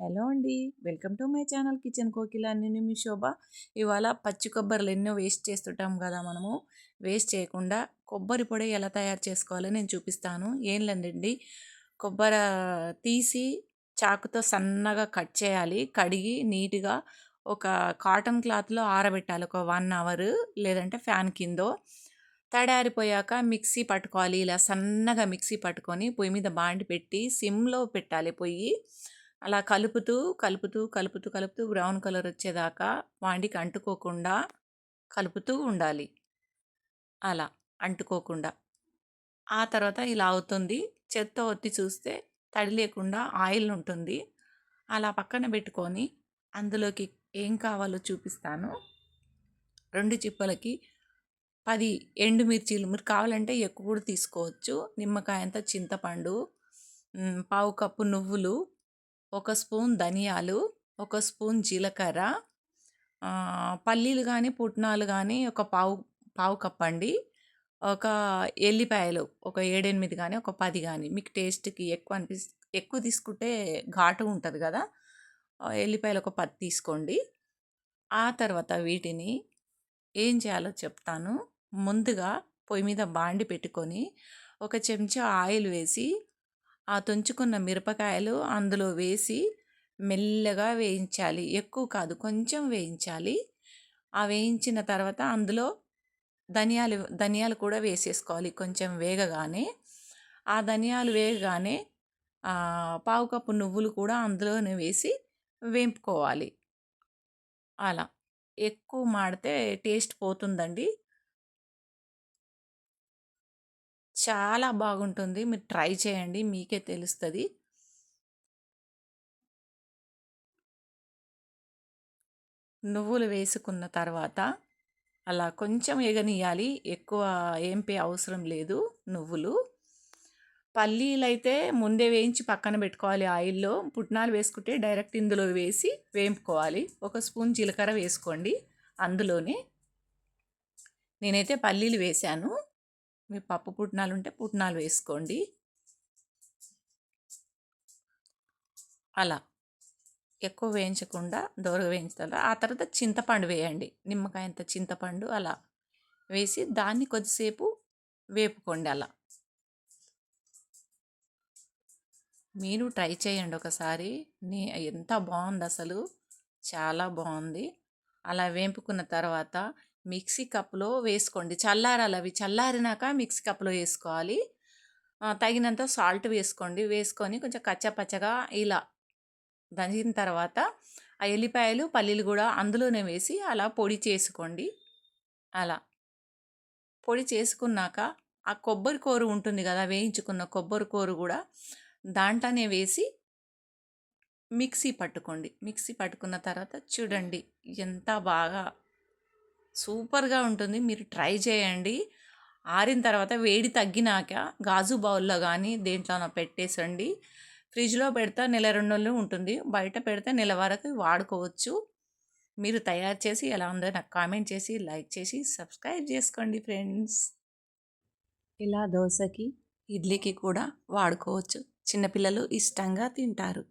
Hello అండి. Welcome to my channel kitchen Kokila నేను మీ శోభ. ఇవాళ పచ్చి కొబ్బరిలు ఎన్నో వేస్ట్ చేస్తుంటాం కదా మనము. వేస్ట్ చేయకుండా కొబ్బరి పొడి ఎలా తయారు చేసుకోవాలో నేను చూపిస్తాను. ఏం లేదండి. కొబ్బరి తీసి చాకుతో సన్నగా కట్ చేయాలి. కడిగి నీట్గా ఒక కాటన్ క్లాత్లో ఆరబెట్టాలి. ఒక వన్ అవర్ లేదంటే ఫ్యాన్ కిందో. తడారిపోయాక మిక్సీ పట్టుకోవాలి. ఇలా సన్నగా మిక్సీ పట్టుకొని పొయ్యి మీద బాండి పెట్టి సిమ్లో పెట్టాలి పొయ్యి. అలా కలుపుతూ కలుపుతూ కలుపుతూ కలుపుతూ బ్రౌన్ కలర్ వచ్చేదాకా వాండికి అంటుకోకుండా కలుపుతూ ఉండాలి. అలా అంటుకోకుండా. ఆ తర్వాత ఇలా అవుతుంది. చెత్త ఒత్తి చూస్తే తడి లేకుండా ఆయిల్ ఉంటుంది. అలా పక్కన పెట్టుకొని అందులోకి ఏం కావాలో చూపిస్తాను. రెండు చిప్పలకి పది ఎండుమిర్చీలు మీరు కావాలంటే ఎక్కువ కూడా తీసుకోవచ్చు. నిమ్మకాయ అంతా చింతపండు పావు కప్పు నువ్వులు ఒక స్పూన్ ధనియాలు ఒక స్పూన్ జీలకర్ర పల్లీలు కానీ పుట్నాలు కానీ ఒక పావు పావు కప్ అండి. ఒక ఎల్లిపాయలు ఒక ఏడెనిమిది కానీ ఒక పది కానీ మీకు టేస్ట్కి ఎక్కువ అనిపిస్ ఎక్కువ తీసుకుంటే ఘాటు ఉంటుంది కదా. ఎల్లిపాయలు ఒక పది తీసుకోండి. ఆ తర్వాత వీటిని ఏం చేయాలో చెప్తాను. ముందుగా పొయ్యి మీద బాండి పెట్టుకొని ఒక చెంచా ఆయిల్ వేసి ఆ తుంచుకున్న మిరపకాయలు అందులో వేసి మెల్లగా వేయించాలి. ఎక్కువ కాదు కొంచెం వేయించాలి. ఆ వేయించిన తర్వాత అందులో ధనియాలు ధనియాలు కూడా వేసేసుకోవాలి కొంచెం వేగగానే. ఆ ధనియాలు వేగగానే పావు కప్పు నువ్వులు కూడా అందులోనే వేసి వేంపుకోవాలి. అలా. ఎక్కువ మాడితే టేస్ట్ పోతుందండి. చాలా బాగుంటుంది. మీరు ట్రై చేయండి. మీకే తెలుస్తుంది. నువ్వులు వేసుకున్న తర్వాత అలా కొంచెం ఎగనియాలి ఎక్కువ ఏంపే అవసరం లేదు నువ్వులు. పల్లీలు అయితే ముందే వేయించి పక్కన పెట్టుకోవాలి ఆయిల్లో. పుట్నాలు వేసుకుంటే డైరెక్ట్ ఇందులో వేసి వేయింపుకోవాలి ఒక స్పూన్ జీలకర్ర వేసుకోండి అందులోనే. నేనైతే పల్లీలు వేశాను. మీ పప్పు పుట్నాలు ఉంటే పుట్నాలు వేసుకోండి. అలా. ఎక్కువ వేయించకుండా దోరగా వేయించాలి? ఆ తర్వాత చింతపండు వేయండి. నిమ్మకాయ అంత చింతపండు అలా వేసి దాన్ని కొద్దిసేపు వేపుకోండి అలా. మీరు ట్రై చేయండి ఒకసారి. నీ ఎంత బాగుంది అసలు. చాలా బాగుంది. అలా వేపుకున్న తర్వాత మిక్సీ కప్లో వేసుకోండి. చల్లారాలి అవి. చల్లారినాక మిక్సీ కప్లో వేసుకోవాలి. తగినంత సాల్ట్ వేసుకోండి. వేసుకొని కొంచెం కచ్చపచ్చగా ఇలా దంచిన తర్వాత ఆ ఎల్లిపాయలు పల్లీలు కూడా అందులోనే వేసి అలా పొడి చేసుకోండి. అలా. పొడి చేసుకున్నాక ఆ కొబ్బరి కూర ఉంటుంది కదా వేయించుకున్న కొబ్బరి కూర కూడా దాంట్లోనే వేసి మిక్సీ పట్టుకోండి. మిక్సీ పట్టుకున్న తర్వాత చూడండి ఎంత బాగా సూపర్గా ఉంటుంది. మీరు ట్రై చేయండి. ఆరిన తర్వాత వేడి తగ్గినాక గాజు బౌల్లో కానీ దేంట్లోనో పెట్టేసండి. ఫ్రిడ్జ్లో పెడితే నెల రెండు నెలలు ఉంటుంది. బయట పెడితే నెల వరకు వాడుకోవచ్చు. మీరు తయారు చేసి ఎలా ఉందో నాకు కామెంట్ చేసి లైక్ చేసి సబ్స్క్రైబ్ చేసుకోండి ఫ్రెండ్స్. ఇలా దోశకి ఇడ్లీకి కూడా వాడుకోవచ్చు. చిన్నపిల్లలు ఇష్టంగా తింటారు.